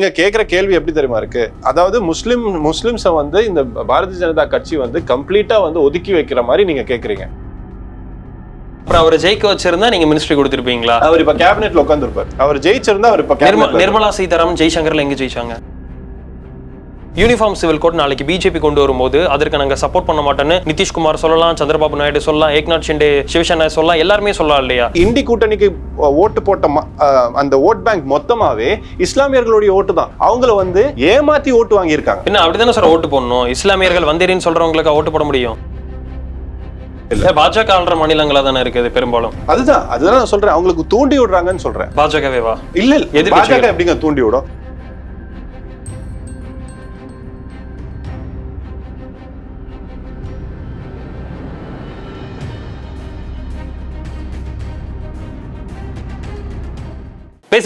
நீங்க கேக்குற கேள்வி எப்படி தெரியுமா இருக்கு? அதாவது முஸ்லிம் முஸ்லிம்ஸை வந்து இந்த பாரதிய ஜனதா கட்சி வந்து கம்ப்ளீட்டா வந்து ஒதுக்கி வைக்கிற மாதிரி நீங்க கேக்குறீங்க. அப்புறம் அவரை ஜெயிக்க வச்சிருந்தா நீங்க மினிஸ்ட்ரி கொடுத்திருப்பீங்களா? அவர் இப்ப கேபினெட்ல உட்காந்துருப்பார் அவர் ஜெயிச்சிருந்தா அவர் இப்ப நிர்மலா சீதாராமன் ஜெய்சங்கர்ல எங்க ஜெயிச்சாங்க? யூனிஃபார்ம் சிவில் கோட் நாளைக்கு பிஜேபி கொண்டு வரும்போது அதற்கு நாங்க சப்போர்ட் பண்ண மாட்டோம்னு நிதிஷ்குமார் சொல்லலாம் சந்திரபாபு நாயுடு சொல்லலாம் ஏக்நாத் ஷிண்டே சிவசேனா சொல்லலாம் எல்லாருமே சொல்லலாம் இல்லையா? இண்டி கூட்டணிக்கு ஓட்டு போட்ட அந்த ஓட் பேங்க் மொத்தமாவே இஸ்லாமியர்களுடைய ஓட்டு தான். அவங்கள வந்து ஏமாத்தி ஓட்டு வாங்கியிருக்காங்க. என்ன அப்படிதானே சார் ஓட்டு போடணும்? இஸ்லாமியர்கள் வந்தேரின்னு சொல்றவங்களுக்கு ஓட்டு போட முடியும்? இல்ல. பாஜக ஆள்ற மாநிலங்களா தானே இருக்குது பெரும்பாலும்? அதுதான் அதுதான் நான் சொல்றேன். அவங்களுக்கு தூண்டி விடுறாங்கன்னு சொல்றேன். பாஜகவேவா இல்ல இல்ல. எதிர்க்கட்சிகள். பாஜக எப்படிங்க தூண்டி விடும்?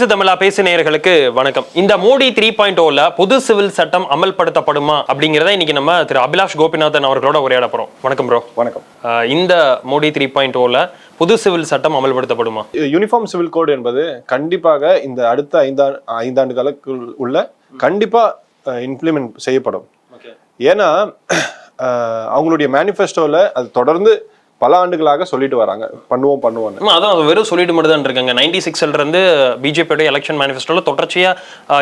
பேசு தமிழா பேசு நேயர்களுக்கு வணக்கம். இந்த மோடி த்ரீ பாயிண்ட் ஓல பொது சிவில் சட்டம் அமல்படுத்தப்படுமா அப்படிங்கிறத இன்னைக்கு நம்ம திரு அபிலாஷ் கோபிநாதன் அவர்களோட உரையாட போறோம். வணக்கம் ப்ரோ வணக்கம். இந்த மோடி த்ரீ பாயிண்ட் ஓல பொது சிவில் சட்டம் அமல்படுத்தப்படுமா? யூனிஃபார்ம் சிவில் கோட் என்பது கண்டிப்பாக இந்த அடுத்த ஐந்தா ஐந்தாண்டு காலக்குள் உள்ள கண்டிப்பா இம்ப்ளிமெண்ட் செய்யப்படும். ஏன்னா அவங்களுடைய மேனிஃபெஸ்டோல அது தொடர்ந்து பல ஆண்டுகளாக சொல்லிட்டு வராங்க. பண்ணுவோம் பண்ணுவோம்னு. ஆமா, அதான் அது வெறும் சொல்லிட்டு மட்டும் தான் இருக்காங்க நைன்டி சிக்ஸ்ல இருந்து பிஜேபியோட எலெக்ஷன் மேனிஃபெஸ்டோல தொடர்ச்சியா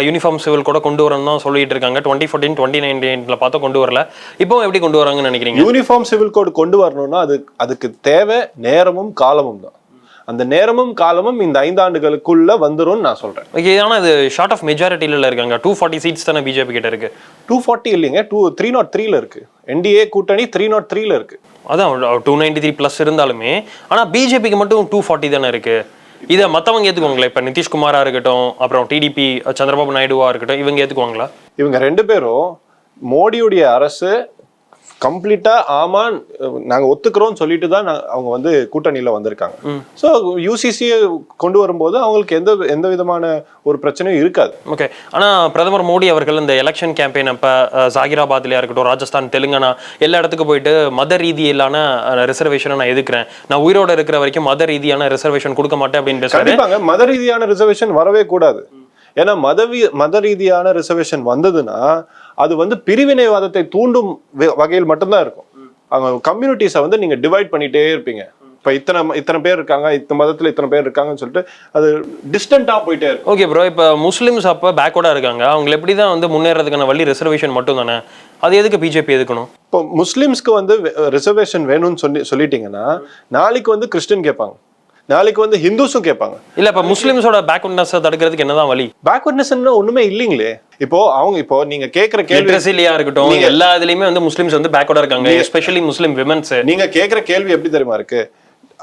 யூனிஃபார்ம் சிவில் கூட கொண்டு வரணும் தான் சொல்லிட்டு இருக்காங்க. டுவெண்ட்டி ஃபோர்டீன் டுவெண்ட்டி நைன்டீன்ல பார்த்தா கொண்டு வரல. இப்போ எப்படி கொண்டு வராங்கன்னு நினைக்கிறீங்க? யூனிஃபார்ம் சிவில் கோட் கொண்டு வரணும்னா அது அதுக்கு தேவை நேரமும் காலமும் தான். அந்த நேரமும் காலமும் இந்த ஐந்தாண்டுகளுக்குள்ள வந்துரும்னு நான் சொல்றேன். ஓகே ஆனா இது ஷார்ட் ஆஃப் மெஜாரிட்டில இருக்காங்க. டூ ஃபார்ட்டி சீட்ஸ் தானே பிஜேபி கிட்ட இருக்கு? டூ ஃபார்ட்டி இல்லைங்க டூ த்ரீ நாட் த்ரீல இருக்கு. என்டிஏ கூட்டணி த்ரீ நாட் த்ரீல இருக்கு. அதான் டூ நைன்டி த்ரீ ப்ளஸ் இருந்தாலுமே ஆனால் பிஜேபிக்கு மட்டும் டூ ஃபார்ட்டி தானே இருக்கு. இதை மற்றவங்க ஏற்றுக்குவாங்களா இப்போ நிதிஷ்குமாராக இருக்கட்டும் அப்புறம் டிடிபி சந்திரபாபு நாயுடுவாக இருக்கட்டும் இவங்க ஏற்றுக்குவாங்களா இவங்க ரெண்டு பேரும் மோடியுடைய அரசு கம்ப்ளீட்டா ஆமா நாங்க ஒத்துக்கிறோம்னு சொல்லிட்டு தான் அவங்க வந்து கூட்டணியில வந்திருக்காங்க. ஸோ யூசிசியை கொண்டு வரும்போது அவங்களுக்கு எந்த எந்த விதமான ஒரு பிரச்சனையும் இருக்காது. ஓகே. ஆனா பிரதமர் மோடி அவர்கள் இந்த எலெக்ஷன் கேம்பெயின் அப்ப அஹ், ஜாகிராபாத்லயா இருக்கட்டும் ராஜஸ்தான் தெலுங்கானா எல்லா இடத்துக்கும் போயிட்டு மத ரீதியிலான ரிசர்வேஷனை நான் எதுக்குறேன்? நான் உயிரோட இருக்கிற வரைக்கும் மத ரீதியான ரிசர்வேஷன் கொடுக்க மாட்டேன் அப்படின்னு கண்டிப்பாங்க. மத ரீதியான ரிசர்வேஷன் வரவே கூடாது. ஏன்னா மதவி மத ரீதியான ரிசர்வேஷன் வந்ததுன்னா அது வந்து பிரிவினைவாதத்தை தூண்டும் வகையில் மட்டும்தான் இருக்கும். அவங்க கம்யூனிட்டிஸை வந்து நீங்க டிவைட் பண்ணிட்டே இருப்பீங்க. இப்ப இத்தனை இத்தனை பேர் இருக்காங்க இத்தனை மதத்துல இத்தனை பேர் இருக்காங்கன்னு சொல்லிட்டு அது டிஸ்டன்டா போயிட்டே இருக்கும். ஓகே ப்ரோ இப்போ முஸ்லிம்ஸ் அப்போ பேக்வர்டாக இருக்காங்க. அவங்க எப்படி தான் வந்து முன்னேறதுக்கான வழி ரிசர்வேஷன் மட்டும் தானே அது எதுக்கு பிஜேபி எதுக்கணும்? இப்போ முஸ்லிம்ஸ்க்கு வந்து ரிசர்வேஷன் வேணும்னு சொல்லி சொல்லிட்டீங்கன்னா நாளைக்கு வந்து கிறிஸ்டின் கேட்பாங்க. நாளைக்கு வந்து ஹிந்துஸும் கேட்பாங்க. இல்ல இப்போ முஸ்லிம்ஸோட பேக்வர்ட்னஸ் தடுக்கிறதுக்கு என்னதான் வழி? பேக்வர்ட்னஸ் ஒண்ணுமே இல்லைங்களே. இப்போ அவங்க இப்போ நீங்க கேக்குற கேள்வி லிட்ரஸிலியா இருக்கட்டும் எல்லா இதுலயுமே வந்து முஸ்லிம்ஸ் வந்து பேக்வர்டா இருக்காங்க எஸ்பெஷலி முஸ்லிம் விமன்ஸ் நீங்க கேக்குற கேள்வி எப்படி தெரியுமா இருக்கு?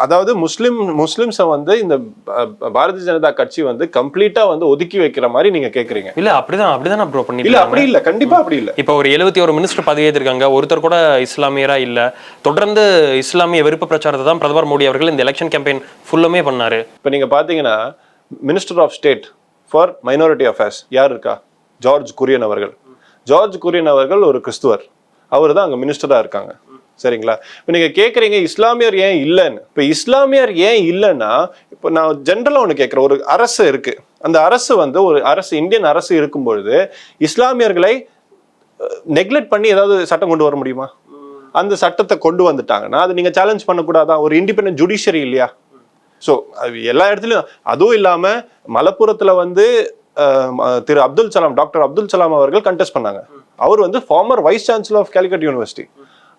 அதாவது முஸ்லிம் முஸ்லிம்ஸை வந்து இந்த பாரதிய ஜனதா கட்சி வந்து கம்ப்ளீட்டா வந்து ஒதுக்கி வைக்கிற மாதிரி நீங்க கேக்குறீங்க. இல்ல அப்படிதான் அப்படிதான் ப்ரோ இல்ல பண்ணிட்டு அப்படி இல்ல கண்டிப்பா அப்படி இல்ல. இப்போ ஒரு எழுபத்தி ஒரு மினிஸ்டர் பதவி ஏற்றிருக்காங்க ஒருத்தர் கூட இஸ்லாமியரா இல்ல. தொடர்ந்து இஸ்லாமிய வெறுப்பு பிரச்சாரத்தை தான் பிரதமர் மோடி அவர்கள் இந்த எலெக்ஷன் கேம்பெயின் ஃபுல்லுமே பண்ணாரு. இப்ப நீங்க பாத்தீங்கன்னா minister of state for minority affairs யார் இருக்கா? ஜார்ஜ் குரியன் அவர்கள். ஜார்ஜ் குரியன் அவர்கள் ஒரு கிறிஸ்துவர். அவர் தான் அங்க மினிஸ்டரா இருக்காங்க. சரிங்களா? இப்போ நீங்க கேக்குறீங்க இஸ்லாமியர் ஏன் இல்லைன்னு. இப்போ இஸ்லாமியர் ஏன் இல்லைன்னா இப்போ நான் ஜென்ரலா ஒன்று கேட்குறேன் ஒரு அரசு இருக்கு. அந்த அரசு வந்து ஒரு அரசு இந்தியன் அரசு இருக்கும் பொழுது இஸ்லாமியர்களை நெக்லெக்ட் பண்ணி ஏதாவது சட்டம் கொண்டு வர முடியுமா? அந்த சட்டத்தை கொண்டு வந்துட்டாங்கன்னா அது நீங்க சேலஞ்ச் பண்ணக்கூடாதா? ஒரு இண்டிபெண்டன்ட் ஜுடிஷியரி இல்லையா? ஸோ எல்லா இடத்துலையும் அதுவும் இல்லாம மலப்புரத்துல வந்து திரு அப்துல் சலாம் டாக்டர் அப்துல் சலாம் அவர்கள் கண்டெஸ்ட் பண்ணாங்க. அவர் வந்து former vice chancellor of Calicut university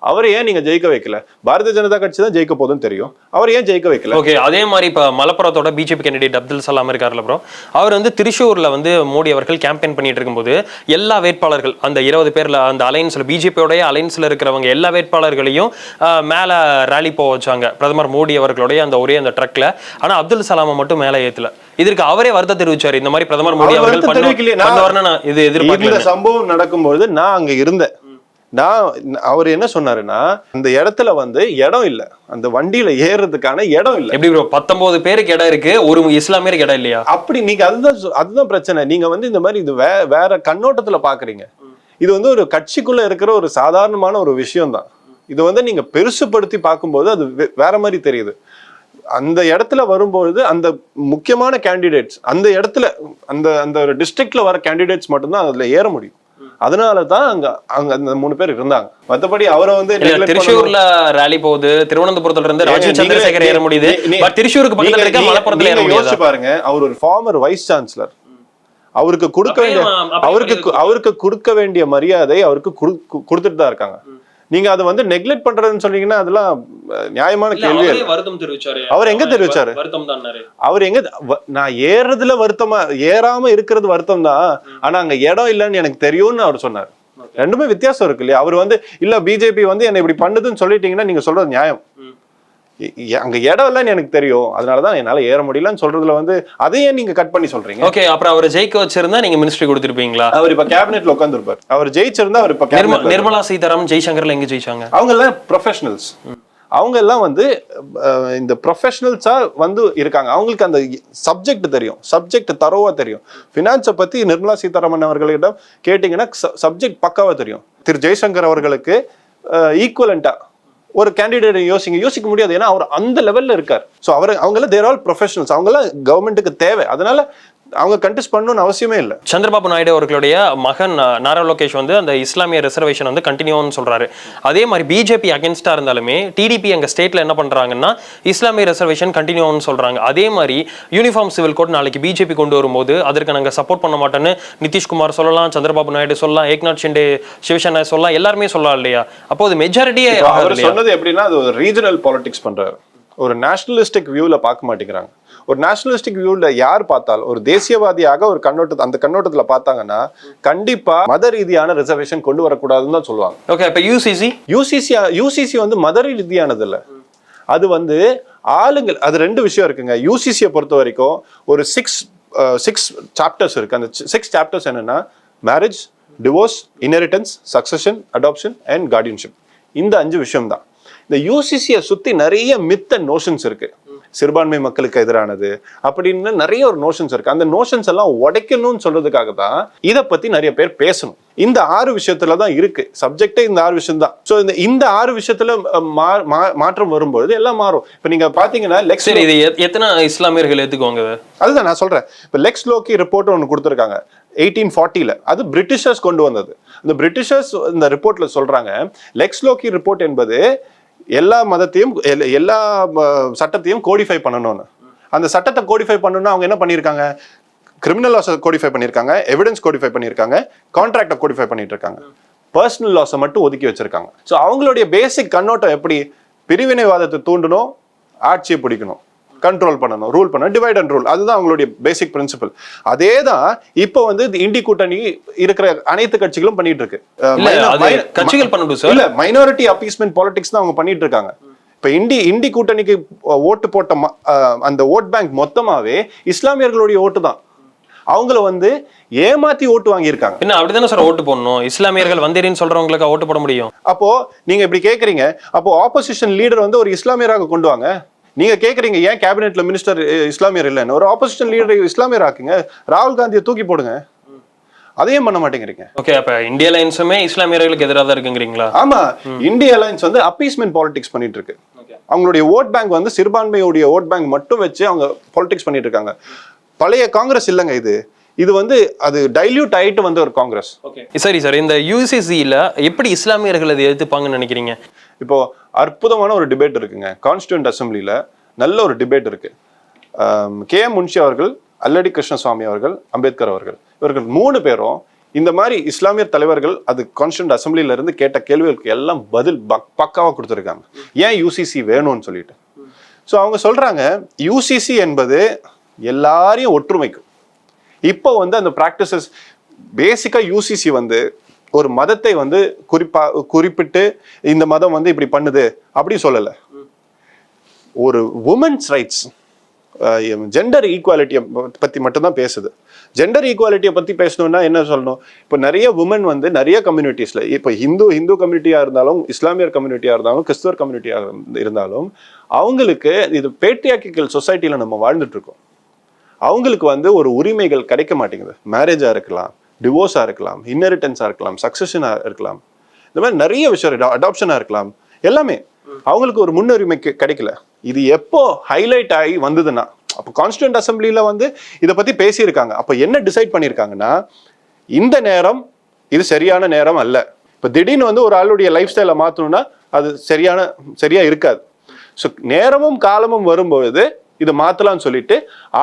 அவர் ஏன் நீங்க ஜெயிக்க வைக்கல? பாரதிய ஜனதா கட்சி தான் ஜெயிக்க போதுன்னு தெரியும். அவர் ஏன் ஜெயிக்க வைக்கல? ஓகே அதே மாதிரி இப்போ மலப்புரத்தோட பிஜேபி கேண்டிடேட் அப்துல் சலாம் இருக்கார்ல ப்ரோ அவர் வந்து திருச்சூர்ல வந்து மோடி அவர்கள் கேம்பெயின் பண்ணிட்டு இருக்கும்போது எல்லா வேட்பாளர்கள் அந்த இருபது பேர்ல அந்த அலைன்ஸ்ல பிஜேபியோடைய அலைன்ஸ்ல இருக்கிறவங்க எல்லா வேட்பாளர்களையும் மேல ரேலி போக வச்சாங்க. பிரதமர் மோடி அவர்களுடைய அந்த ஒரே அந்த ட்ரக்ல ஆனா அப்துல் சலாமை மட்டும் மேல ஏத்தல. இதற்கு அவரே வருத்தம் தெரிவிச்சாரு. இந்த மாதிரி பிரதமர் மோடி அவர் அவர்கள் இது எதிர்பார்க்கல சம்பவம் நடக்கும்பொழுது நான் அங்க இருந்தேன். நான் அவர் என்ன சொன்னாருன்னா அந்த இடத்துல வந்து இடம் இல்ல. அந்த வண்டியில ஏறுறதுக்கான இடம் இல்ல. எப்படி ப்ரோ பத்தொன்பது பேருக்கு இடம் இருக்கு ஒரு இஸ்லாமியருக்கு இடம் இல்லையா? அப்படி நீங்க அதுதான் அதுதான் பிரச்சனை. நீங்க வந்து இந்த மாதிரி இது வே வேற கண்ணோட்டத்துல பாக்குறீங்க. இது வந்து ஒரு கட்சிக்குள்ள இருக்கிற ஒரு சாதாரணமான ஒரு விஷயம் தான் இது வந்து நீங்க பெருசுப்படுத்தி பார்க்கும்போது அது வே- வேற மாதிரி தெரியுது. அந்த இடத்துல வரும்பொழுது அந்த முக்கியமான கேண்டிடேட்ஸ் அந்த இடத்துல அந்த அந்த டிஸ்ட்ரிக்ட்ல வர கேண்டிடேட்ஸ் மட்டும்தான் அதுல ஏற முடியும். அதனால தான் அங்க அங்க அந்த மூணு பேர் இருந்தாங்க. மத்தபடி அவரை வந்து திருச்சூர்ல ரேலி போகுது திருவனந்தபுரத்துல இருந்து ராஜீவ் சந்திரசேகர் ஏற முடியுது. திருச்சூருக்கு பக்கத்துல இருக்க மலப்புறத்துல ஏற முடியாது? பாருங்க அவர் ஒரு ஃபார்மர் வைஸ் சான்சலர் அவருக்கு கொடுக்க வேண்டிய அவருக்கு அவருக்கு கொடுக்க வேண்டிய மரியாதை அவருக்கு கொடுத்துட்டு தான் இருக்காங்க. நீங்க அதை வந்து நெக்லெக்ட் பண்றதுன்னு சொன்னீங்கன்னா அதெல்லாம் நியாயமான கேள்வி. வருத்தம் தெரிவிச்சாரு. அவர் எங்க தெரிவிச்சாரு? வருத்தம் தான் அவர் எங்க நான் ஏறுறதுல வருத்தமா ஏறாம இருக்கிறது வருத்தம் தான். ஆனா அங்க இடம் இல்லைன்னு எனக்கு தெரியும்னு அவர் சொன்னார். ரெண்டுமே வித்தியாசம் இருக்கு இல்லையா? அவர் வந்து இல்ல பிஜேபி வந்து என்ன இப்படி பண்ணுதுன்னு சொல்லிட்டீங்கன்னா நீங்க சொல்றது நியாயம். அங்க இடம் இல்லைன்னு எனக்கு தெரியும். அதனாலதான் என்னால ஏற முடியலன்னு சொல்றதுல வந்து அதையே நீங்க கட் பண்ணி சொல்றீங்க. ஓகே அப்புறம் அவரை ஜெயிக்க வச்சிருந்தா நீங்க மினிஸ்ட்ரி கொடுத்திருப்பீங்களா? அவர் இப்ப கேபினெட்ல உட்காந்துருப்பார் அவர் ஜெயிச்சிருந்தா அவர் இப்ப நிர்மலா சீதாராமன் ஜெய்சங்கர்ல எங்க ஜெயிச்சாங்க? அவங்க எல்லாம் ப்ரொஃபஷனல்ஸ் அவங்க எல்லாம் வந்து இந்த ப்ரொஃபஷனல்ஸா வந்து இருக்காங்க. அவங்களுக்கு அந்த சப்ஜெக்ட் தெரியும். சப்ஜெக்ட் தரோவா தெரியும். ஃபினான்ஸை பத்தி நிர்மலா சீதாராமன் அவர்களிடம் கேட்டிங்கன்னா சப்ஜெக்ட் பக்காவா தெரியும். திரு ஜெய்சங்கர் அவர்களுக்கு ஈக்குவலண்டா ஒரு கேண்டிடேட் யோசிங்க. யோசிக்க முடியாது. ஏன்னா அவர் அந்த லெவல்ல இருக்கார். ஸோ அவர் அவங்கள தேர் ஆல் ப்ரொஃபஷனல்ஸ் அவங்கள கவர்மெண்ட்டுக்கு தேவை. அதனால அவங்க கண்டெஸ்ட் பண்ணணும்னு அவசியமே இல்லை. சந்திரபாபு நாயுடு அவர்களுடைய மகன் நாரா லோகேஷ் வந்து அந்த இஸ்லாமிய ரிசர்வேஷன் வந்து கண்டினியூன்னு சொல்றாரு. அதே மாதிரி பிஜேபி அகேன்ஸ்டா இருந்தாலுமே டிடிபி அங்க ஸ்டேட்ல என்ன பண்றாங்கன்னா இஸ்லாமிய ரிசர்வேஷன் கண்டினியூன்னு சொல்றாங்க. அதே மாதிரி யூனிஃபார்ம் சிவில் கோட் நாளைக்கு பிஜேபி கொண்டு வரும்போது அதற்கு நாங்க சப்போர்ட் பண்ண மாட்டோம்னு நிதிஷ்குமார் சொல்லலாம் சந்திரபாபு நாயுடு சொல்லலாம் ஏக்நாத் ஷிண்டே சிவசேனா சொல்லலாம் எல்லாருமே சொல்லலாம் இல்லையா? அப்போ அது மெஜாரிட்டியே சொன்னது எப்படின்னா அது ஒரு ரீஜனல் பாலிடிக்ஸ் பண்றாரு. ஒரு நேஷனலிஸ்டிக் வியூல பார்க்க மாட்டேங்கிறாங்க. ஒரு நேஷனலிஸ்டிக் வியூல யார் பார்த்தாலும் ஒரு தேசியவாதியாக ஒரு கண்ணோட்டத்தை அந்த கண்ணோட்டத்துல பார்த்தாங்கன்னா கண்டிப்பா மத ரீதியான ரிசர்வேஷன் கொண்டு வரக்கூடாதுன்னு தான் சொல்லுவாங்க. ஓகே இப்போ யூசிசி யூசிசி யூசிசி வந்து மத ரீதியானது இல்ல. அது வந்து ஆளுங்கள் அது ரெண்டு விஷயம் இருக்குங்க. யூசிசியை பொறுத்த வரைக்கும் ஒரு சிக்ஸ் சிக்ஸ் சாப்டர்ஸ் இருக்கு. அந்த சிக்ஸ் சாப்டர்ஸ் என்னன்னா marriage divorce inheritance succession adoption and guardianship இந்த அஞ்சு விஷயம் தான் இந்த யூசிசியை சுத்தி நிறைய மித்த நோஷன்ஸ் இருக்கு. சிறுபான்மை மக்களுக்கு எதிரானது அப்படின்னு நிறைய ஒரு நோஷன்ஸ் இருக்கு. அந்த நோஷன்ஸ் எல்லாம் உடைக்கணும்னு சொல்றதுக்காக தான் இதை பத்தி நிறைய பேர் பேசணும். இந்த ஆறு விஷயத்துல தான் இருக்கு. சப்ஜெக்டே இந்த ஆறு விஷயம் தான் ஸோ இந்த இந்த ஆறு விஷயத்துல மாற்றம் வரும்பொழுது எல்லாம் மாறும். இப்போ நீங்க பாத்தீங்கன்னா லெக்ஸ் இது எத்- எத்தனை இஸ்லாமியர்கள் ஏத்துக்குவாங்க? அதுதான் நான் சொல்றேன். இப்போ லெக்ஸ் லோக்கி ரிப்போர்ட் ஒன்று கொடுத்துருக்காங்க. எயிட்டீன் ஃபார்ட்டியில் அது பிரிட்டிஷர்ஸ் கொண்டு வந்தது. இந்த பிரிட்டிஷர்ஸ் இந்த ரிப்போர்ட்ல சொல்றாங்க. லெக்ஸ் லோக்கி ரிப்போர்ட் என்பது எல்லா மதத்தையும் எல்லா சட்டத்தையும் கோடிஃபை பண்ணணும்னு. அந்த சட்டத்தை கோடிஃபை பண்ணணும்னா அவங்க என்ன பண்ணியிருக்காங்க? கிரிமினல் லாஸை கோடிஃபை பண்ணியிருக்காங்க எவிடன்ஸ் கோடிஃபை பண்ணியிருக்காங்க கான்ட்ராக்டை கோடிஃபை பண்ணிட்டு இருக்காங்க பர்சனல் லாஸை மட்டும் ஒதுக்கி வச்சிருக்காங்க. ஸோ அவங்களுடைய பேசிக் கண்ணோட்டம் எப்படி? பிரிவினைவாதத்தை தூண்டணும் ஆட்சியை பிடிக்கணும். கண்ட்ரோல் பண்ணணும் ரூல் பண்ணணும். டிவைட் அண்ட் ரூல் அதுதான் அவங்களுடைய பேசிக் பிரின்சிபல் அதே தான் இப்போ வந்து இந்த இண்டி கூட்டணி இருக்கிற அனைத்து கட்சிகளும் பண்ணிட்டு இருக்கு. கட்சிகள் பண்ணட்டும் சார் இல்ல மைனாரிட்டி அப்பீஸ்மெண்ட் பாலிடிக்ஸ் தான் அவங்க பண்ணிட்டு இருக்காங்க. இப்ப இண்டி இண்டி கூட்டணிக்கு ஓட்டு போட்ட அந்த ஓட் பேங்க் மொத்தமாவே இஸ்லாமியர்களுடைய ஓட்டு தான். அவங்கள வந்து ஏமாத்தி ஓட்டு வாங்கியிருக்காங்க. என்ன அப்படிதானே சார் ஓட்டு போடணும்? இஸ்லாமியர்கள் வந்தேரின்னு சொல்றவங்களுக்கு ஓட்டு போட முடியும்? அப்போ நீங்க இப்படி கேக்குறீங்க. அப்போ ஆப்போசிஷன் லீடர் வந்து ஒரு இஸ்லாமியராக கொண்டு வாங்க. நீங்க கேக்குறீங்க ஏன் கேபினெட்ல மினிஸ்டர் இஸ்லாமியர் இல்லைன்னு? ஒரு ஆப்போசிஷன் லீடர் இஸ்லாமியர் ஆக்குங்க ராகுல் காந்தியை தூக்கி போடுங்க. அதையும் பண்ண மாட்டேங்கிறீங்க. ஓகே அப்ப இந்திய லைன்ஸுமே இஸ்லாமியர்களுக்கு எதிராக தான் இருக்குங்கிறீங்களா? ஆமா இந்திய அலைன்ஸ் வந்து அப்பீஸ்மெண்ட் பாலிடிக்ஸ் பண்ணிட்டு இருக்கு. அவங்களுடைய ஓட் பேங்க் வந்து சிறுபான்மையுடைய ஓட் பேங்க் மட்டும் வச்சு அவங்க பாலிடிக்ஸ் பண்ணிட்டு இருக்காங்க. பழைய காங்கிரஸ் இல்லைங்க இது. இது வந்து அது டைல்யூட் ஆயிட்டு வந்த ஒரு காங்கிரஸ். சரி சார் இந்த யூசிசியில எப்படி இஸ்லாமியர்கள் அதை எதிர்ப்பாங்கன்னு நினைக்கிறீங்க? இப்போ அற்புதமான ஒரு டிபேட் இருக்குங்க. கான்ஸ்டியூண்ட் அசம்பிளில நல்ல ஒரு டிபேட் இருக்கு. கே எம் முன்ஷி அவர்கள் அல்லடி கிருஷ்ணசுவாமி அவர்கள் அம்பேத்கர் அவர்கள். இவர்கள் மூணு பேரும் இந்த மாதிரி இஸ்லாமிய தலைவர்கள் அது கான்ஸ்டியூண்ட் அசம்பிளில இருந்து கேட்ட கேள்விகளுக்கு எல்லாம் பதில் பக்- பக்காவா கொடுத்துருக்காங்க. ஏன் யூசிசி வேணும்னு சொல்லிட்டு? ஸோ அவங்க சொல்றாங்க யூசிசி என்பது எல்லாரையும் ஒற்றுமைக்கும். இப்போ வந்து அந்த ப்ராக்டிசஸ் பேசிக்காக யூசிசி வந்து ஒரு மதத்தை வந்து குறிப்பா குறிப்பிட்டு இந்த மதம் வந்து இப்படி பண்ணுது அப்படி சொல்லலை. ஒரு உமன்ஸ் ரைட்ஸ் ஜெண்டர் ஈக்குவாலிட்டியை பற்றி மட்டும்தான் பேசுது. ஜெண்டர் ஈக்குவாலிட்டியை பற்றி பேசணும்னா என்ன சொல்லணும்? இப்போ நிறைய உமன் வந்து நிறைய கம்யூனிட்டிஸில் இப்போ ஹிந்து ஹிந்து கம்யூனிட்டியாக இருந்தாலும் இஸ்லாமியர் கம்யூனிட்டியாக இருந்தாலும் கிறிஸ்துவர் கம்யூனிட்டியாக இருந்தாலும் அவங்களுக்கு இது பேட்ரியாக்கிக்கல் சொசைட்டியில் நம்ம வாழ்ந்துட்டு இருக்கோம். அவங்களுக்கு வந்து ஒரு உரிமைகள் கிடைக்க மாட்டேங்குது. மேரேஜாக இருக்கலாம் டிவோர்ஸாக இருக்கலாம் இன்னெரிட்டன்ஸா இருக்கலாம் சக்ஸஷனாக இருக்கலாம். இந்த மாதிரி நிறைய விஷயம் அடாப்ஷனாக இருக்கலாம். எல்லாமே அவங்களுக்கு ஒரு முன்னுரிமை கிடைக்கல. இது எப்போ ஹைலைட் ஆகி வந்ததுன்னா அப்போ கான்ஸ்டியூண்ட் அசம்பிளியில் வந்து இதை பற்றி பேசியிருக்காங்க. அப்போ என்ன டிசைட் பண்ணியிருக்காங்கன்னா இந்த நேரம் இது சரியான நேரம் அல்ல. இப்போ திடீர்னு வந்து ஒரு ஆளுடைய லைஃப் ஸ்டைலை மாற்றணும்னா அது சரியான சரியாக இருக்காது. ஸோ நேரமும் காலமும் வரும்பொழுது இதை மாற்றலாம்னு சொல்லிட்டு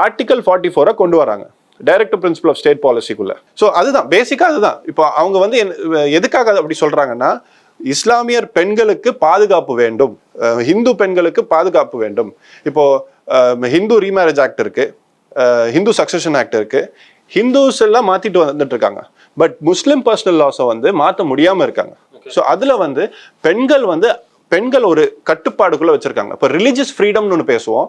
ஆர்டிகல் ஃபார்ட்டி ஃபோரை கொண்டு வராங்க. டைரக்ட் பிரின்சிபல் ஆஃப் ஸ்டேட் பாலிசிக்குள்ள ஸோ அதுதான். பேசிக்காக அதுதான். இப்போ அவங்க வந்து எதுக்காக அப்படி சொல்றாங்கன்னா இஸ்லாமியர் பெண்களுக்கு பாதுகாப்பு வேண்டும். ஹிந்து பெண்களுக்கு பாதுகாப்பு வேண்டும். இப்போ ஹிந்து ரீமேரேஜ் ஆக்ட் இருக்கு. ஹிந்து சக்சஷன் ஆக்ட் இருக்கு. ஹிந்துஸ் எல்லாம் மாத்திட்டு வந்துட்டு இருக்காங்க பட் முஸ்லிம் பர்சனல் லாஸை வந்து மாற்ற முடியாம இருக்காங்க. ஸோ அதுல வந்து பெண்கள் வந்து பெண்கள் ஒரு கட்டுப்பாடுக்குள்ள வச்சிருக்காங்க. இப்போ ரிலீஜியஸ் ஃப்ரீடம்னு ஒன்று பேசுவோம்.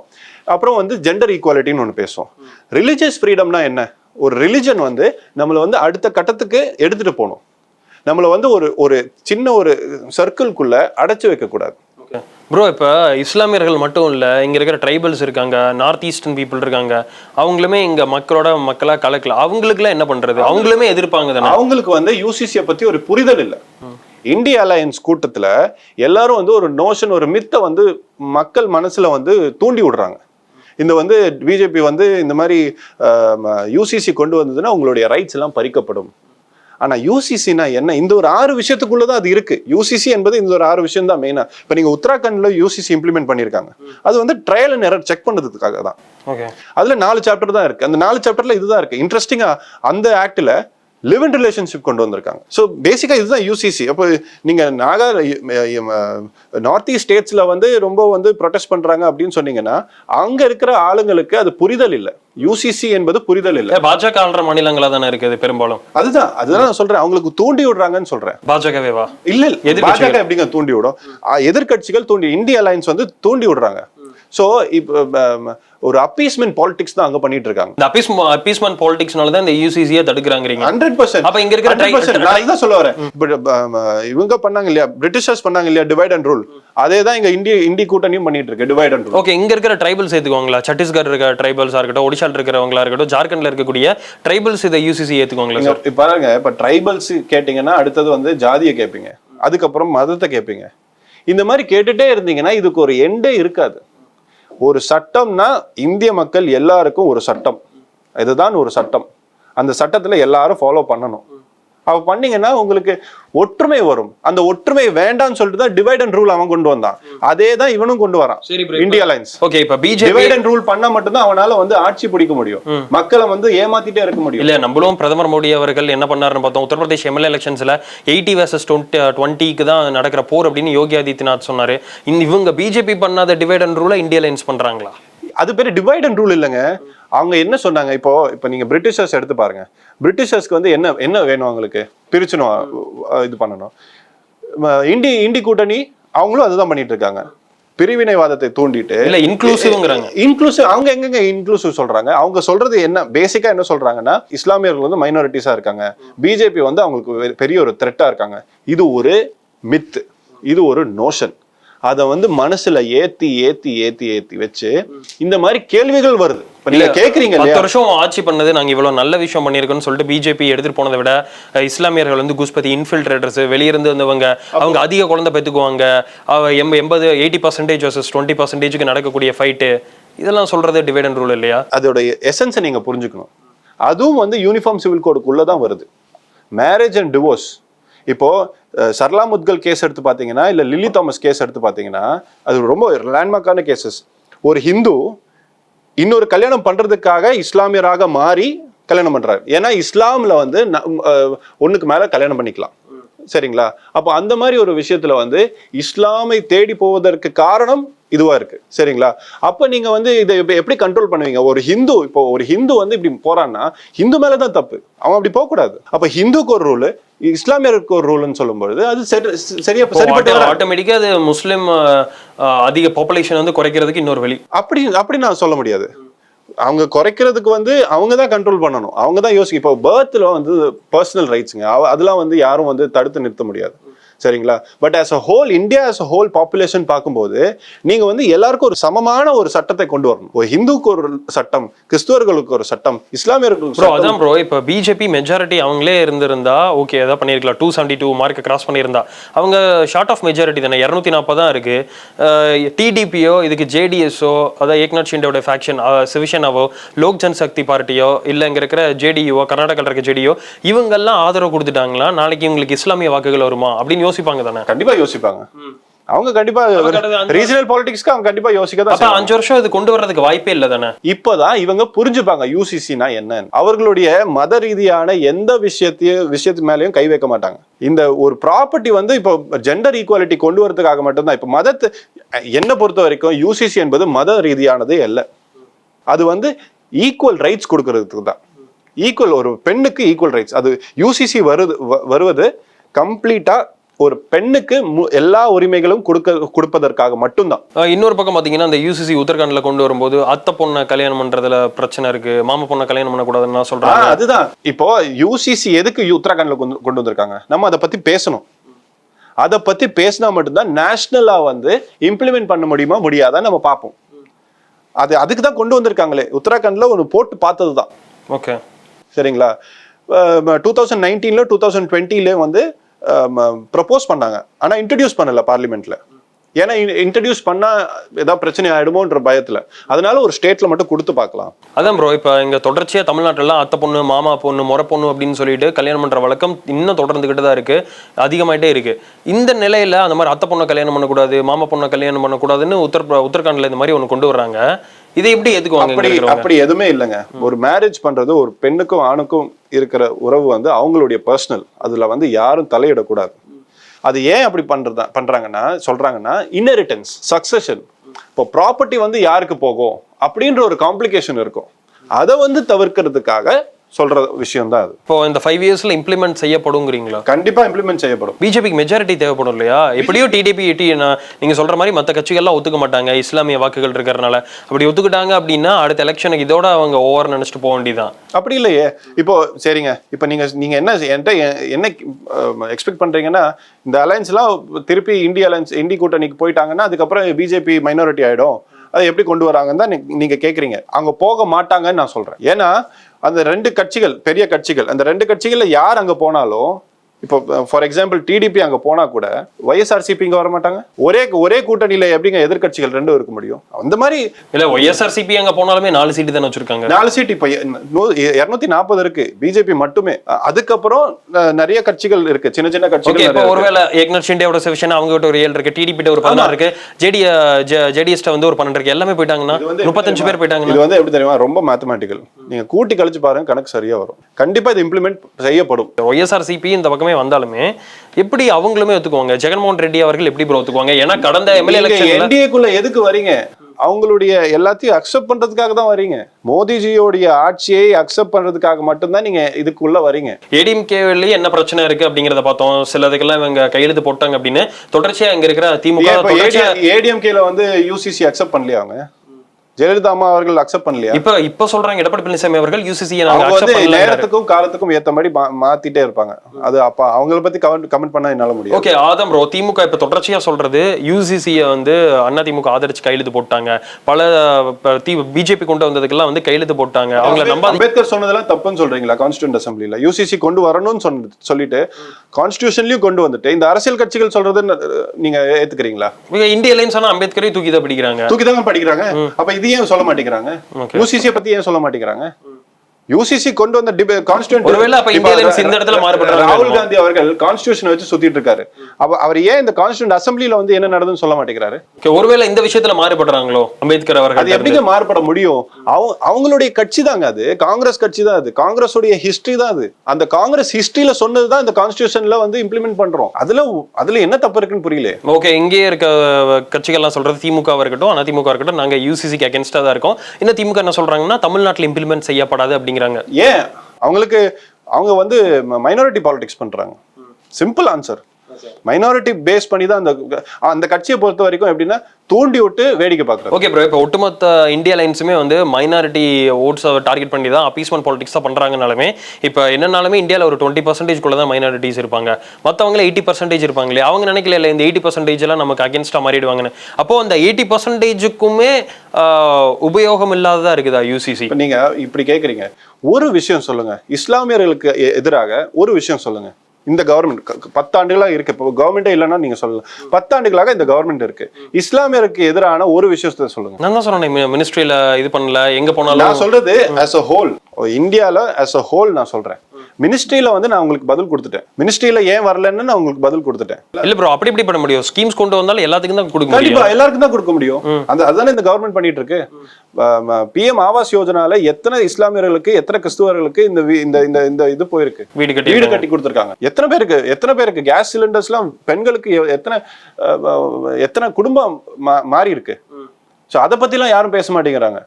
அப்புறம் வந்து ஜெண்டர் ஈக்குவாலிட்டின்னு ஒன்று பேசுவோம். ரிலீஜியஸ் ஃப்ரீடம்னா என்ன? ஒரு ரிலிஜன் வந்து நம்மளை வந்து அடுத்த கட்டத்துக்கு எடுத்துட்டு போகணும். நம்மளை வந்து ஒரு ஒரு சின்ன ஒரு சர்க்கிள்குள்ள அடைச்சு வைக்கக்கூடாது. ப்ரோ இப்போ இஸ்லாமியர்கள் மட்டும் இல்லை இங்கே இருக்கிற ட்ரைபல்ஸ் இருக்காங்க நார்த் ஈஸ்டர்ன் பீப்புள் இருக்காங்க அவங்களுமே இங்கே மக்களோட மக்களாக கலக்கல. அவங்களுக்குலாம் என்ன பண்ணுறது அவங்களுமே எதிர்ப்பாங்க தானே? அவங்களுக்கு வந்து யூசிசியை பத்தி ஒரு புரிதல் இல்லை. இந்திய அலையன்ஸ் கூட்டத்துல எல்லாரும் வந்து ஒரு நோஷன் ஒரு மித்தை வந்து மக்கள் மனசுல வந்து தூண்டி விடுறாங்க. இந்த வந்து பிஜேபி வந்து இந்த மாதிரி யூசிசி கொண்டு வந்ததுன்னா உங்களுடைய ரைட்ஸ் எல்லாம் பறிக்கப்படும். ஆனா யூசிசினா என்ன? இந்த ஒரு ஆறு விஷயத்துக்குள்ள தான் அது இருக்கு. யூசிசி என்பது இந்த ஒரு ஆறு விஷயம் தான் மெயினா இப்ப நீங்க உத்தராகண்ட்ல யூசிசி இம்ப்ளிமெண்ட் பண்ணிருக்காங்க அது வந்து ட்ரையல் அண்ட் எரர் செக் பண்ணதுக்காக தான். ஓகே. அதுல நாலு சாப்டர் தான் இருக்கு. அந்த நாலு சாப்டர்ல இதுதான் இருக்கு. இன்ட்ரெஸ்டிங்கா அந்த ஆக்ட்ல லிவ் இன் ரிலேஷன்ஷிப் கொண்டு வந்திருக்காங்க ஸோ பேசிக்கா இதுதான் யூசிசி அப்போ நீங்க நாகா நார்த் ஈஸ்ட் ஸ்டேட்ஸ்ல வந்து ரொம்ப வந்து ப்ரொடெஸ்ட் பண்றாங்க அப்படின்னு சொன்னீங்கன்னா அங்க இருக்கிற ஆளுங்களுக்கு அது புரிதல் இல்லை. யூசிசி என்பது புரிதல் இல்லை. பாஜக ஆள்ற மாநிலங்களா தானே இருக்குது பெரும்பாலும்? அதுதான் அதுதான் நான் சொல்றேன். அவங்களுக்கு தூண்டி விடுறாங்கன்னு சொல்றேன். பாஜகவேவா? இல்ல இல்ல. எதிர்க்கட்சிகள். பாஜக எப்படிங்க தூண்டி விடும்? ஆ, எதிர்க்கட்சிகள் தூண்டி இந்திய அலைன்ஸ் வந்து தூண்டி விடுறாங்க. ஸோ இப்போ ஒரு அப்பீஸ்மெண்ட் பாலிடிக்ஸ் தான் அங்க பண்ணிட்டு இருக்காங்க இந்த அப்பீஸ் அப்பீஸ்மெண்ட் பாலிடிக்ஸ்னால தான் இந்த யூசிசியை தடுக்கிறாங்கிறீங்க. ஹண்ட்ரட் பர்சன்ட் அப்ப இங்க இருக்கிற பர்சன்ட் நான் இதான் சொல்ல வரேன். இவங்க பண்ணாங்க இல்லையா? பிரிட்டிஷர்ஸ் பண்ணாங்க இல்லையா? டிவைட் அண்ட் ரூல் அதே தான் இங்க இந்திய இந்தி கூட்டணியும் பண்ணிட்டு இருக்கு டிவைட் அண்ட் ரூல் ஓகே இங்க இருக்கிற ட்ரைபல்ஸ் ஏத்துக்குவாங்களா? சத்தீஸ்கர் இருக்க ட்ரைபல்ஸா இருக்கட்டும் ஒடிஷால இருக்கிறவங்களா இருக்கட்டும் ஜார்க்கண்ட்ல இருக்கக்கூடிய ட்ரைபல்ஸ் இதை யூசிசி ஏத்துக்குவாங்களா சார் இப்ப பாருங்க இப்ப ட்ரைபல்ஸ் கேட்டீங்கன்னா அடுத்தது வந்து ஜாதியை கேட்பீங்க அதுக்கப்புறம் மதத்தை கேட்பீங்க இந்த மாதிரி கேட்டுட்டே இருந்தீங்கன்னா இதுக்கு ஒரு எண்டே இருக்காது. ஒரு சட்டம்னா இந்திய மக்கள் எல்லாருக்கும் ஒரு சட்டம். இதுதான் ஒரு சட்டம். அந்த சட்டத்தில் எல்லாரும் ஃபாலோ பண்ணணும். அவ பண்ணீங்கன்னா உங்களுக்கு ஒற்றுமை வரும். அந்த ஒற்றுமை வேண்டாம்னு சொல்லிட்டு தான் டிவைட் அண்ட் ரூல் அவன் கொண்டு வந்தான். அதே தான் இவனும் கொண்டு வரான். சரி இந்தியா அலைன்ஸ் ஓகே இப்ப பிஜேபி டிவைட் அண்ட் ரூல் பண்ணா மட்டும்தான் அவனால வந்து ஆட்சி பிடிக்க முடியும். மக்களை வந்து ஏமாத்திட்டே இருக்க முடியும். இல்ல நம்மளும் பிரதமர் மோடி அவர்கள் என்ன பண்ணாருன்னு பார்த்தோம். உத்தரப்பிரதேஷ் எம்எல்ஏ எலெக்ஷன்ஸ்ல எயிட்டி வர்சஸ் டுவெண்ட்டி டுவெண்ட்டிக்கு தான் நடக்கிற போர் அப்படின்னு யோகி ஆதித்யநாத் சொன்னாரு. இவங்க பிஜேபி பண்ணாத டிவைட் அண்ட் ரூலை இந்தியா லைன்ஸ் பண்றாங்களா? அது பேர் டிவைட் அண்ட் ரூல் இல்லைங்க. அவங்க என்ன சொன்னாங்க? இப்போ இப்போ நீங்க பிரிட்டிஷர்ஸ் எடுத்து பாருங்க. பிரிட்டிஷர்ஸ்க்கு வந்து என்ன என்ன வேணும் அவங்களுக்கு? பிரிச்சணும் இது பண்ணணும். இண்டி இண்டி கூட்டணி அவங்களும் அதுதான் பண்ணிட்டு இருக்காங்க. பிரிவினைவாதத்தை தூண்டிட்டு இல்ல இன்க்ளூசிவ்ங்கிறாங்க இன்க்ளூசிவ் அவங்க எங்கங்க இன்க்ளூசிவ் சொல்றாங்க? அவங்க சொல்றது என்ன பேசிக்கா என்ன சொல்றாங்கன்னா இஸ்லாமியர்கள் வந்து மைனாரிட்டிஸா இருக்காங்க. பிஜேபி வந்து அவங்களுக்கு பெரிய ஒரு த்ரெட்டா இருக்காங்க. இது ஒரு மித்து இது ஒரு நோஷன் அதை வந்து மனசுல ஏத்தி ஏத்தி ஏத்தி ஏத்தி வச்சு இந்த மாதிரி கேள்விகள் வருது. நீங்க கேக்குறீங்க பத்து வருஷம் ஆட்சி பண்ணது நாங்க இவ்வளவு நல்ல விஷயம் பண்ணியிருக்கோம்னு சொல்லிட்டு பிஜேபி எடுத்துட்டு போனதை விட இஸ்லாமியர்கள் வந்து குஸ்பதி இன்ஃபில்ட்ரேட்டர்ஸ் வெளியிருந்து வந்தவங்க அவங்க அதிக குழந்தை பெற்றுக்குவாங்க. எண்பது எயிட்டி பர்சன்டேஜ் வர்சஸ் டுவெண்ட்டி பர்சன்டேஜுக்கு நடக்கக்கூடிய ஃபைட்டு இதெல்லாம் சொல்றது டிவைட் அண்ட் ரூல் இல்லையா? அதோட எசன்ஸை நீங்க புரிஞ்சுக்கணும். அதுவும் வந்து யூனிஃபார்ம் சிவில் கோடுக்குள்ள தான் வருது. மேரேஜ் அண்ட் டிவோர்ஸ் இப்போ அஹ், சர்லா முத்கல் கேஸ் எடுத்து பார்த்தீங்கன்னா இல்ல லில்லி தாமஸ் கேஸ் எடுத்து பார்த்தீங்கன்னா அது ரொம்ப லேண்ட்மார்க்கான கேசஸ் ஒரு ஹிந்து இன்னொரு கல்யாணம் பண்றதுக்காக இஸ்லாமியராக மாறி கல்யாணம் பண்றாரு. ஏன்னா இஸ்லாம்ல வந்து ஒண்ணுக்கு மேல கல்யாணம் பண்ணிக்கலாம். சரிங்களா? அப்போ அந்த மாதிரி ஒரு விஷயத்துல வந்து இஸ்லாமை தேடி போவதற்கு காரணம் இதுவா இருக்கு. சரிங்களா? அப்ப நீங்க வந்து இதை இப்ப எப்படி கண்ட்ரோல் பண்ணுவீங்க? ஒரு ஹிந்து இப்போ ஒரு ஹிந்து வந்து இப்படி போறான்னா ஹிந்து மேலதான் தப்பு. அவன் அப்படி போக கூடாது அப்ப ஹிந்துக்கு ஒரு ரூல் இஸ்லாமியருக்கு ஒரு ரூல்னு சொல்லும்பொழுது அது சரி- சரியா சரிப்பட்டு. ஆட்டோமேட்டிக்கா அது முஸ்லிம் அதிக பாப்புலேஷன் வந்து குறைக்கிறதுக்கு இன்னொரு வழி. அப்படி அப்படி நான் சொல்ல முடியாது. அவங்க குறைக்கிறதுக்கு வந்து அவங்க தான் கண்ட்ரோல் பண்ணணும். அவங்க தான் யோசிக்க இப்போ பேர்த்தில் வந்து பர்சனல் ரைட்ஸுங்க அதெல்லாம் வந்து யாரும் வந்து தடுத்து நிறுத்த முடியாது. சரிங்களா? But as a whole India as a whole population பார்க்கும்போது நீங்க வந்து எல்லாருக்கும் ஒரு சமமான ஒரு சட்டத்தை கொண்டு வரணும். ஒரு ஹிந்துக்கு ஒரு சட்டம் கிறிஸ்துவர்களுக்கு ஒரு சட்டம் இஸ்லாமியர்களுக்கு ப்ரோ அதான் ப்ரோ இப்போ பிஜேபி மெஜாரிட்டி அவங்களே இருந்திருந்தா ஓகே ஏதாவது பண்ணியிருக்கலாம். டூ செவன்டி டூ மார்க்கை கிராஸ் பண்ணியிருந்தா. அவங்க ஷார்ட் ஆஃப் மெஜாரிட்டி தானே. இரநூத்தி நாற்பது தான் இருக்கு. டிடிபியோ இதுக்கு ஜேடிஎஸ்ஓ அதாவது ஏக்நாத் ஷிண்டோட ஃபேக்ஷன் சிவசேனாவோ லோக் ஜன்சக்தி பார்ட்டியோ இல்லை இங்கே இருக்கிற ஜேடியூவோ கர்நாடகாவில் இருக்க ஜேடியோ இவங்கெல்லாம் ஆதரவு கொடுத்துட்டாங்களா? நாளைக்கு இவங்களுக்கு இஸ்லாமிய வாக்குகள் வருமா? அப்படின்னு யோசிப்பாங்க தானே? கண்டிப்பா யோசிப்பாங்க. அவங்க கண்டிப்பா ரீஜனல் பாலிடிக்ஸ்க்கு அவங்க கண்டிப்பா யோசிக்க தான் அஞ்சு வருஷம் இது கொண்டு வர்றதுக்கு வாய்ப்பே இல்லை தானே? இப்பதான் இவங்க புரிஞ்சுப்பாங்க யூசிசினா என்னன்னு. அவர்களுடைய மத ரீதியான எந்த விஷயத்தையும் விஷயத்து மேலயும் கை வைக்க மாட்டாங்க. இந்த ஒரு ப்ராப்பர்ட்டி வந்து இப்போ ஜெண்டர் ஈக்குவாலிட்டி கொண்டு வரதுக்காக மட்டும்தான். இப்போ மதத்தை என்னை பொறுத்த வரைக்கும் யூசிசி என்பது மத ரீதியானதே அல்ல. அது வந்து ஈக்குவல் ரைட்ஸ் கொடுக்கறதுக்கு தான் ஈக்குவல் ஒரு பெண்ணுக்கு ஈக்குவல் ரைட்ஸ் அது யூசிசி வருது வருவது கம்ப்ளீட்டா ஒரு பெண்ணுக்கு எல்லா உரிமைகளும் கொடுக்க கொடுப்பதற்காக மட்டும்தான். இன்னொரு பக்கம் பாத்தீங்கன்னா அந்த யூசிசி உத்தரகாண்ட்ல கொண்டு வரும்போது அத்தை பொண்ணை கல்யாணம் பண்றதுல பிரச்சனை இருக்கு மாமா பொண்ணை கல்யாணம் பண்ணக்கூடாதுன்னு சொல்றாங்க. அதுதான். இப்போ யூசிசி எதுக்கு உத்தரகாண்ட்ல கொண்டு கொண்டு வந்திருக்காங்க? நம்ம அதை பத்தி பேசணும். அதை பத்தி பேசினா மட்டும்தான் நேஷனலா வந்து இம்ப்ளிமெண்ட் பண்ண முடியுமா முடியாதான்னு நம்ம பார்ப்போம். அது அதுக்கு தான் கொண்டு வந்திருக்காங்களே. உத்தரகாண்ட்ல ஒன்று போட்டு பார்த்தது தான் ஓகே. சரிங்களா? டூ தௌசண்ட் நைன்டீன்ல டூ தௌசண்ட் டுவெண்ட்டில வந்து ப்ரப்போஸ் பண்ணாங்க. ஆனால் இன்ட்ரடியூஸ் பண்ணல பார்லிமெண்ட்டில் ஏன்னா இன்ட்ரடியூஸ் பண்ணா ஏதாவது பிரச்சனை ஆயிடுமோன்ற பயத்துல. அதனால ஒரு ஸ்டேட்ல மட்டும் கொடுத்து பார்க்கலாம். அதான் ப்ரோ இப்போ இங்க தொடர்ச்சியா தமிழ்நாட்டுல அத்தை பொண்ணு மாமா பொண்ணு முறை பொண்ணு அப்படின்னு சொல்லிட்டு கல்யாணம் பண்ற வழக்கம் இன்னும் தொடர்ந்துகிட்டு தான் இருக்கு. அதிகமாயிட்டே இருக்கு. இந்த நிலையில அந்த மாதிரி அத்தை பொண்ணை கல்யாணம் பண்ணக்கூடாது மாமா பொண்ணை கல்யாணம் பண்ணக்கூடாதுன்னு உத்தர உத்தரகாண்ட்ல இந்த மாதிரி ஒன்று கொண்டு வர்றாங்க. இதை எப்படி ஏத்துக்குவாங்க இங்க அப்படி? அப்படி எதுவுமே இல்லைங்க. ஒரு மேரேஜ் பண்றது ஒரு பெண்ணுக்கும் ஆணுக்கும் இருக்கிற உறவு வந்து அவங்களுடைய பர்சனல் அதுல வந்து யாரும் தலையிடக்கூடாது. அது ஏன் அப்படி பண்றதா பண்றாங்கன்னா சொல்றாங்கன்னா இன்னெரிட்டன்ஸ் சக்சஷன் இப்போ ப்ராப்பர்ட்டி வந்து யாருக்கு போகும்? அப்படின்ற ஒரு காம்ப்ளிகேஷன் இருக்கும். அதை வந்து தவிர்க்கிறதுக்காக சொல்ற விஷயம் தான் அது. இப்போ இந்த ஃபைவ் இயர்ஸ்ல இம்ப்ளிமெண்ட் செய்யப்படுங்கிறீங்களா? கண்டிப்பா இம்ப்ளிமெண்ட் செய்யப்படும். பிஜேபிக்கு மெஜாரிட்டி தேவைப்படும் இல்லையா? எப்படியோ டிடிபி டி நீங்க சொல்ற மாதிரி மத்த கட்சிகள்லாம் ஒத்துக்க மாட்டாங்க இஸ்லாமிய வாக்குகள் இருக்கிறதுனால. அப்படி ஒத்துக்கிட்டாங்க அப்படின்னா அடுத்த எலெக்ஷனுக்கு இதோட அவங்க ஓவர் நினைச்சிட்டு போக வேண்டியதான் அப்படி இல்லையே. இப்போ சரிங்க. இப்போ நீங்க நீங்க என்ன என்கிட்ட என்ன எக்ஸ்பெக்ட் பண்றீங்கன்னா இந்த அலைன்ஸ்லாம் திருப்பி இந்திய அலைன்ஸ் இந்தி கூட்டணிக்கு போயிட்டாங்கன்னா அதுக்கப்புறம் பிஜேபி மைனாரிட்டி ஆயிடும். அதை எப்படி கொண்டு வராங்கன்னு தான் நீங்கள் நீங்க கேக்குறீங்க. அங்க போக மாட்டாங்கன்னு நான் சொல்றேன். ஏன்னா அந்த ரெண்டு கட்சிகள் பெரிய கட்சிகள் அந்த ரெண்டு கட்சிகள்ல யார் அங்க போனாலும் இப்போ ஃபார் எக்ஸாம்பிள் டிடிபி அங்க போனா கூட ஒய்எஸ்ஆர்சிபி இங்க வர மாட்டாங்க ஒரே ஒரே கூட்டணியில எப்படிங்க எதிர்க்கட்சிகள் ரெண்டும் இருக்க முடியும்? அந்த மாதிரி இல்ல ஒய்எஸ்ஆர்சிபி அங்க போனாலுமே நாலு சீட்டு தானே வச்சிருக்காங்க. நாலு சீட் இப்ப இருநூத்தி நாற்பது இருக்கு. பிஜேபி மட்டுமே. அதுக்கப்புறம் நிறைய கட்சிகள் இருக்கு. சின்ன சின்ன கட்சிகள் இப்போ. ஒருவேளை ஏக்நாத் ஷிண்டேவோட செக்ஷன் அவங்க கிட்ட ஒரு ஏழு இருக்கு. டிடிபி ஒரு பதினாறு இருக்கு. ஜேடி ஜேடிஎஸ்ட வந்து ஒரு பன்னெண்டு இருக்கு. எல்லாமே போயிட்டாங்கன்னா முப்பத்தஞ்சு பேர் தெரியுமா? போயிட்டாங்கன்னா? இது வந்து எப்படி தெரியுமா? ரொம்ப மேத்தமேட்டிக்கல் நீங்க கூட்டி கழிச்சு பாருங்க கணக்கு சரியா வரும். கண்டிப்பா இது இம்ப்ளிமெண்ட் செய்யப்படும். ஒய்எஸ்ஆர்சிபி இந்த பக்கமே வந்தாலுமே எப்படி அவங்களுமே ஒத்துக்குவாங்க? ஜெகன்மோகன் ரெட்டி அவர்கள் எப்படி ப்ரோ ஒத்துக்குவாங்க? ஏன்னா கடந்த எம்எல்ஏ என்டிஏக்குள்ள எதுக்கு வரீங்க? அவங்களுடைய எல்லாத்தையும் அக்செப்ட் பண்றதுக்காக தான் வரீங்க. மோடிஜியோடைய ஆட்சியை அக்செப்ட் பண்றதுக்காக மட்டும்தான் நீங்க இதுக்குள்ள வரீங்க. ஏடிஎம்கேலயே என்ன பிரச்சனை இருக்கு அப்படிங்கறத பார்த்தோம். சிலதுக்கெல்லாம் இவங்க கையெழுத்து போட்டாங்க அப்படின்னு. தொடர்ச்சியா இங்க இருக்கிற திமுக ஏடிஎம்கேல வந்து யூசிசி அக்செப்ட் பண்ணலையா அவங்க? ஜெயலலிதா அம்மா அவர்கள் அக்செப்ட் பண்ணலையா? இப்ப இப்ப சொல்றாங்க எடப்பாடி பழனிசாமி அவர்கள் யூசிசி வந்து நேரத்துக்கும் காலத்துக்கும் ஏத்த மாதிரி மாத்திட்டே இருப்பாங்க. அது அப்ப அவங்கள பத்தி கமெண்ட் கமெண்ட் பண்ண என்னால முடியும் ஓகே ஆதம் ப்ரோ திமுக இப்ப தொடர்ச்சியா சொல்றது யூசிசியை வந்து அண்ணா திமுக ஆதரிச்சு கையெழுத்து போட்டாங்க. பல பிஜேபி கொண்டு வந்ததுக்கெல்லாம் வந்து கையெழுத்து போட்டாங்க. அவங்கள நம்பாதீங்க. அம்பேத்கர் சொன்னதெல்லாம் தப்புன்னு சொல்றீங்களா கான்ஸ்டியூண்ட் அசம்பிளில யூசிசி கொண்டு வரணும்னு சொன்ன சொல்லிட்டு கான்ஸ்டியூஷன்லயும் கொண்டு வந்துட்டு இந்த அரசியல் கட்சிகள் சொல்றது நீங்க ஏத்துக்கிறீங்களா? இந்திய அலைன்ஸ் ஆனா அம்பேத்கரையும் தூக்கி தான் பிடிக்கிறாங்க. தூக்கி தாங்க படிக்கிறாங்க. அப்ப இது ஏன் சொல்ல மாட்டேங்கிறாங்க. யூசிசியை பத்தி ஏன் சொல்ல மாட்டேங்கிறாங்க யூசிசி கொண்டு வந்த ராகுல் காந்தி அவர்கள் கான்ஸ்டியூஷன் வச்சு சுத்திட்டு இருக்காரு அப்ப அவர் ஏன் இந்த கான்ஸ்டியூண்ட் அசம்பிளில வந்து என்ன நடந்ததுன்னு சொல்ல மாட்டேங்கிறாரு? ஒருவேளை இந்த விஷயத்துல மாறுபடுறாங்களோ? அம்பேத்கர் அது அவர்கள் எப்படிங்க மாறுபட முடியும்? அவங்க அவங்களுடைய கட்சி தாங்க அது. காங்கிரஸ் கட்சி தான் அது. காங்கிரஸோடைய ஹிஸ்டரி தான் அது. அந்த காங்கிரஸ் ஹிஸ்டரியில சொன்னது தான் இந்த கான்ஸ்டியூஷன்ல வந்து இம்ப்ளிமெண்ட் பண்றோம். அதுல அதுல என்ன தப்பு இருக்குன்னு புரியல ஓகே இங்கேயே இருக்க கட்சிகள்லாம் சொல்றது திமுக இருக்கட்டும் அண்ணா திமுக இருக்கட்டும் நாங்க யூசிசிக்கு அகேன்ஸ்டா தான் இருக்கோம். இந்த திமுக என்ன சொல்றாங்கன்னா தமிழ்நாட்டுல இம்ப்ளிமெண்ட் செய்யப்படாது அப்படிங்கிறாங்க. ஏன்? அவங்களுக்கு அவங்க வந்து மைனாரிட்டி பாலிடிக்ஸ் பண்றாங்க. சிம்பிள் ஆன்சர் மைனாரிட்டி பேஸ் பண்ணி தான் அந்த அந்த கட்சியை பொறுத்த வரைக்கும் எப்படின்னா தூண்டி விட்டு வேடிக்கை பார்க்குறது. ஓகே ப்ரோ இப்போ ஒட்டுமொத்த இந்தியா லைன்ஸுமே வந்து மைனாரிட்டி ஓட்ஸை டார்கெட் பண்ணி தான் அப்பீஸ்மெண்ட் பாலிடிக்ஸ் தான் பண்ணுறாங்கனாலுமே இப்போ என்னன்னாலுமே இந்தியாவில் ஒரு டுவெண்ட்டி பர்சன்டேஜ்குள்ள தான் மைனாரிட்டிஸ் இருப்பாங்க. மற்றவங்கள எயிட்டி பர்சன்டேஜ் இருப்பாங்களே அவங்க நினைக்கல இல்லை இந்த எயிட்டி பர்சன்டேஜ் எல்லாம் நமக்கு அகேன்ஸ்டாக மாறிடுவாங்கன்னு. அப்போ அந்த எயிட்டி பர்சன்டேஜுக்குமே உபயோகம் இல்லாததா இருக்குதா யூசிசி இப்போ நீங்க இப்படி கேக்குறீங்க. ஒரு விஷயம் சொல்லுங்க. இஸ்லாமியர்களுக்கு எதிராக ஒரு விஷயம் சொல்லுங்க. இந்த கவர்மெண்ட் பத்தாண்டுகளா இருக்கு. இப்போ கவர்மெண்டே இல்லைன்னா நீங்க சொல்லலாம். பத்தாண்டுகளாக இந்த கவர்மெண்ட் இருக்கு. இஸ்லாமியருக்கு எதிரான ஒரு விஷயத்தை சொல்லுங்க. நான் தான் சொன்னேன் மினிஸ்ட்ரியில் இது பண்ணல எங்கே போனாலும் நான் சொல்றது as a ஹோல் இந்தியால as a ஹோல் நான் சொல்றேன். மினிஸ்ட்ரியில வந்து நான் உங்களுக்கு பதில் கொடுத்துட்டேன். மினிஸ்ட்ரியில ஏன் வரலன்னு நான் உங்களுக்கு பதில் கொடுத்துட்டேன். இல்ல ப்ரோ அப்படி இப்படி பண்ண முடியும். ஸ்கீம்ஸ் கொண்டு வந்தாலும் எல்லாத்துக்கும் தான் கொடுக்க கண்டிப்பா முடியும். எல்லாருக்கும் தான் கொடுக்க முடியும். அந்த அதுதானே இந்த கவர்மெண்ட் பண்ணிட்டு இருக்கு. பிஎம் ஆவாஸ் யோஜனால எத்தனை இஸ்லாமியர்களுக்கு எத்தனை கிறிஸ்துவர்களுக்கு இந்த இந்த இந்த இந்த இது போயிருக்கு? வீடு கட்டி வீடு கட்டி கொடுத்துருக்காங்க. எத்தனை பேருக்கு எத்தனை பேருக்கு கேஸ் சிலிண்டர்ஸ்லாம் பெண்களுக்கு எத்தனை எத்தனை குடும்பம் மாறி இருக்கு ஸோ அதை பத்திலாம் யாரும் பேச மாட்டேங்கிறாங்க.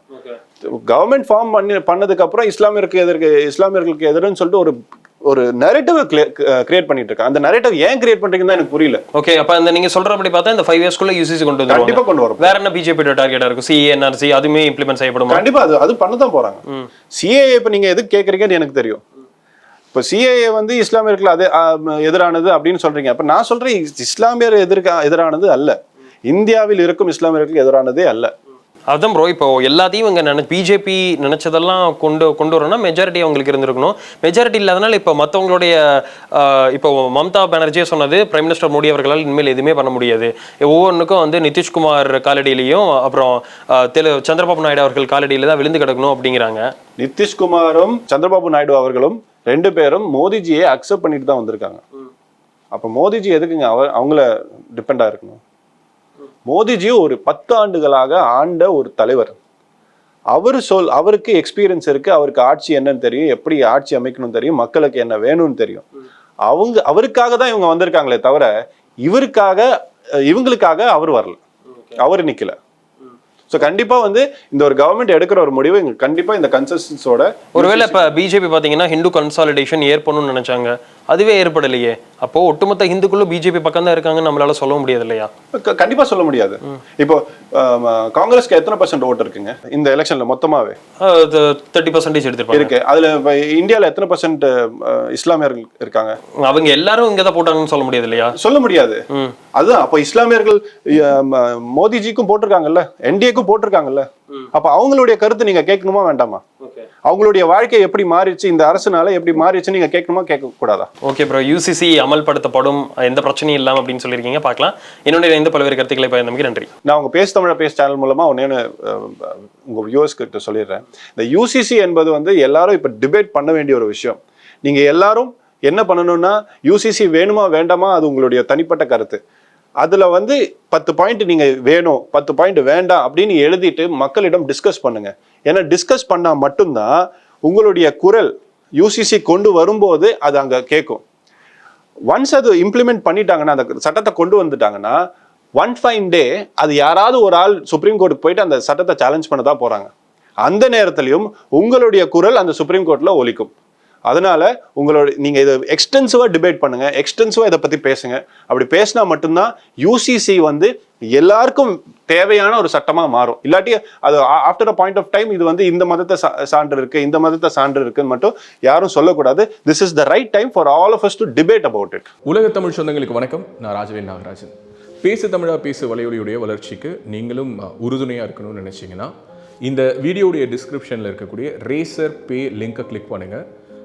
கவர்மெண்ட் ஃபார்ம் பண்ணி பண்ணதுக்கு அப்புறம் இஸ்லாமியருக்கு எதிர்க்கு இஸ்லாமியர்களுக்கு எதிர்ன்னு சொல்லிட்டு ஒரு ஒரு நரேட்டிவ் கிரியேட் பண்ணிட்டு இருக்காங்க அந்த நரேட்டிவ் ஏன் கிரியேட் பண்றீங்கன்னு எனக்கு புரியல. ஓகே அப்ப இந்த நீங்க சொல்றபடி பார்த்தா இந்த ஃபைவ் இயர்ஸ்க்குள்ள யூசிசி கொண்டு வந்துருவாங்க. கண்டிப்பா கொண்டு வரும் வேற என்ன பிஜேபி டார்கெட்டா இருக்கும்? சிஏ என்ஆர்சி அதுமே இம்ப்ளிமெண்ட் செய்யப்படுமா? கண்டிப்பா அது அது பண்ண தான் போறாங்க. சிஏஏ இப்ப நீங்க எதுக்கு கேக்குறீங்கன்னு எனக்கு தெரியும். இப்போ சிஏஏ வந்து இஸ்லாமியர்கள் அது எதிரானது அப்படின்னு சொல்றீங்க. அப்ப நான் சொல்றேன் இஸ்- இஸ்லாமியர் எதிர்க்க எதிரானது அல்ல. இந்தியாவில் இருக்கும் இஸ்லாமியர்களுக்கு எதிரானதே அல்ல. அதான் ப்ரோ இப்போ எல்லாத்தையும் இவங்க நினை பிஜேபி நினைச்சதெல்லாம் கொண்டு கொண்டு வரணும்னா மெஜாரிட்டி அவங்களுக்கு இருந்திருக்கணும். மெஜாரிட்டி இல்லாதனால இப்போ மற்றவங்களுடைய இப்போ மம்தா பானர்ஜியே சொன்னது பிரைம் மினிஸ்டர் மோடி அவர்களால் இனிமேல் எதுவுமே பண்ண முடியாது. ஒவ்வொன்றுக்கும் வந்து நிதிஷ்குமார் காலடியிலையும் அப்புறம் தெலு சந்திரபாபு நாயுடு அவர்கள் காலடியில தான் விழுந்து கிடக்கணும் அப்படிங்கிறாங்க. நிதிஷ்குமாரும் சந்திரபாபு நாயுடு அவர்களும் ரெண்டு பேரும் மோடிஜியை அக்செப்ட் பண்ணிட்டு தான் வந்திருக்காங்க. அப்ப மோடிஜி எதுக்குங்க? அவர் அவங்கள டிபெண்டா இருக்கணும். மோடிஜி ஒரு பத்து ஆண்டுகளாக ஆண்ட ஒரு தலைவர். அவர் சொல் அவருக்கு எக்ஸ்பீரியன்ஸ் இருக்கு அவருக்கு ஆட்சி என்னன்னு தெரியும் எப்படி ஆட்சி அமைக்கணும் தெரியும் மக்களுக்கு என்ன வேணும்னு தெரியும். அவங்க அவருக்காக தான் இவங்க வந்திருக்காங்களே தவிர இவருக்காக இவங்களுக்காக அவர் வரல. அவர் நிக்கல. ஸோ கண்டிப்பா வந்து இந்த ஒரு கவர்மெண்ட் எடுக்கிற ஒரு முடிவு இங்க கண்டிப்பா இந்த கன்சஸ்டன்ஸோட ஒருவேளை இப்போ பிஜேபி பார்த்தீங்கன்னா ஹிந்து கன்சாலிடேஷன் ஏற்படணும்னு நினைச்சாங்க. அதுவே ஏற்படலையே. அப்போ ஒட்டுமொத்த ஹிந்துக்களும் பிஜேபி பக்கம் தான் இருக்காங்கன்னு நம்மளால சொல்ல முடியாது இல்லையா? க- கண்டிப்பா சொல்ல முடியாது. இப்போ காங்கிரஸ்க்கு எத்தனை பர்சன்ட் ஓட்டு இருக்குங்க? இந்த எலெக்ஷன்ல மொத்தமாவே? தேர்ட்டி பர்சன்டேஜ் எடுத்திருப்பாங்க. இருக்கு. அதுல இப்ப இந்தியால எத்தனை பர்சன்ட் இஸ்லாமியர்கள் இருக்காங்க? அவங்க எல்லாரும் இங்கே தான் போட்டாங்கன்னு சொல்ல முடியாது இல்லையா? சொல்ல முடியாது. அதுதான். அப்ப இஸ்லாமியர்கள் ஆம், மோடிஜிக்கும் போட்டிருக்காங்கல்ல? என்டிஏக்கும் போட்டிருக்காங்கல்ல. அப்ப அவங்களுடைய கருத்து நீங்க கேட்கணுமா வேண்டாமா? அவங்களுடைய வாழ்க்கை எப்படி மாறிச்சு இந்த அரசுனால எப்படி மாறிச்சு நீங்க கேட்கணுமா கேட்க கூடாதா ஓகே ப்ரோ யூசிசி அமல்படுத்தப்படும் எந்த பிரச்சனையும் இல்லாமல் அப்படின்னு சொல்லியிருக்கீங்க. பார்க்கலாம். என்னுடைய எந்த பல்வேறு கருத்துக்களை பயந்தமைக்கு நன்றி. நான் உங்க பேச தமிழ பேச சேனல் மூலமா ஒன்னே உங்க வியூவர்ஸ் கிட்ட சொல்லிடுறேன். இந்த யூசிசி என்பது வந்து எல்லாரும் இப்ப டிபேட் பண்ண வேண்டிய ஒரு விஷயம். நீங்க எல்லாரும் என்ன பண்ணணும்னா யூசிசி வேணுமா வேண்டாமா அது உங்களுடைய தனிப்பட்ட கருத்து. அதில் வந்து பத்து பாயிண்ட் நீங்கள் வேணும் பத்து பாயிண்ட் வேண்டாம் அப்படின்னு எழுதிட்டு மக்களிடம் டிஸ்கஸ் பண்ணுங்கள் ஏன்னா டிஸ்கஸ் பண்ணால் மட்டும்தான் உங்களுடைய குரல் யூசிசி கொண்டு வரும்போது அது அங்கே கேட்கும். ஒன்ஸ் அது இம்ப்ளிமெண்ட் பண்ணிட்டாங்கன்னா அந்த சட்டத்தை கொண்டு வந்துட்டாங்கன்னா ஒன் ஃபைன் டே அது யாராவது ஒரு ஆள் சுப்ரீம் கோர்ட்டுக்கு போயிட்டு அந்த சட்டத்தை சேலஞ்ச் பண்ண தான் போகிறாங்க அந்த நேரத்திலையும் உங்களுடைய குரல் அந்த சுப்ரீம் கோர்ட்டில் ஒலிக்கும். அதனால உங்களோட நீங்கள் இதை எக்ஸ்டென்சிவாக டிபேட் பண்ணுங்க எக்ஸ்டென்சிவாக இதை பற்றி பேசுங்க. அப்படி பேசினா மட்டும்தான் யூசிசி வந்து எல்லாருக்கும் தேவையான ஒரு சட்டமாக மாறும். இல்லாட்டி அது after a point of time இது வந்து இந்த மதத்தை சா- சான்று இருக்கு இந்த மதத்தை சான்று இருக்குன்னு மட்டும் யாரும் சொல்லக்கூடாது. This is the right time for all of us to debate about it உலக தமிழ் சொந்தங்களுக்கு வணக்கம். நான் ராஜவேல் நாகராஜன். பேசு தமிழா பேசு வலையொலியுடைய வளர்ச்சிக்கு நீங்களும் உறுதுணையாக இருக்கணும்னு நினச்சிங்கன்னா இந்த வீடியோடைய டிஸ்கிரிப்ஷனில் இருக்கக்கூடிய ரேசர் பே லிங்கை கிளிக் பண்ணுங்கள்